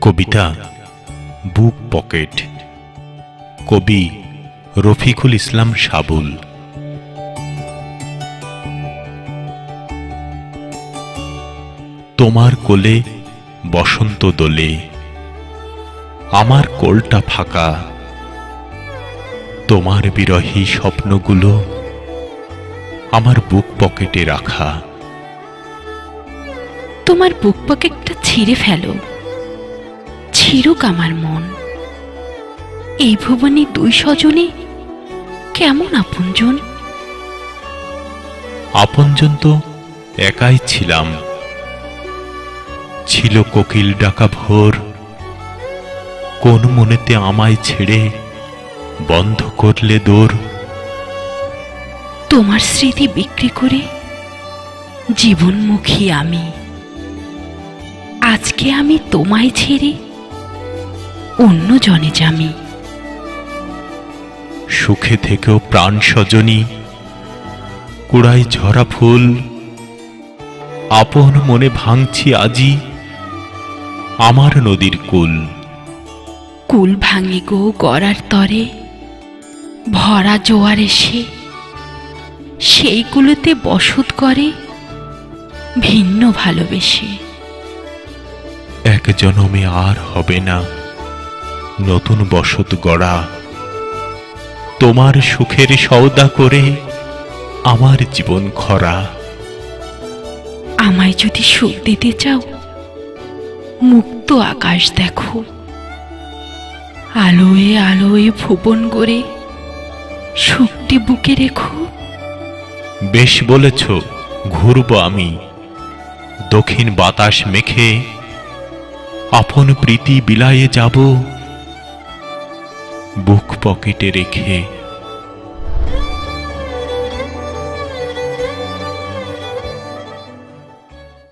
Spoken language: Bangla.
কবিতা বুক পকেট কবি রফিকুল ইসলাম সাবুল। তোমার কোলে বসন্ত দোলে, আমার কোলটা ফাঁকা। তোমার বিরহী স্বপ্নগুলো আমার বুক পকেটে রাখা। তোমার বুক পকেটটা ছিঁড়ে ফেলো। ছিঁড়ুক আমার মন। এই ভুবনে দুই স্বজনে কেমন আপনজন? আপনজন তো একাই ছিলাম। ছিল কোকিল ডাকা ভোর। কোন মনেতে আমায় ছেড়ে বন্ধ করলে দৌড় তোমার স্মৃতি বিক্রি করে জীবনমুখী আমি। আজকে আমি তোমায় ছেড়ে অন্য জনে জামি সুখে থেকেও প্রাণ সজনী কুড়াই ঝরা ফুল আপন মনে ভাঙছি আজি আমার নদীর কুল। কুল ভাঙে গো গড়ার তরে ভরা জোয়ার এসে সেইগুলোতে বসত করে ভিন্ন ভালোবেসে। এক জনমে আর হবে না। নতুন বসত গড়া। তোমার সুখের সওদা করে আমার জীবন খরা। আমায় যদি সুখ দিতে চাও মুক্ত আকাশ দেখো। আলোয় আলোয় ভুবন করে সুখটি বুকে রেখো। বেশ বলেছ ঘুরব আমি। দক্ষিণ বাতাস মেখে আপন প্রীতি বিলায়ে যাব। বুক পকেটে রেখে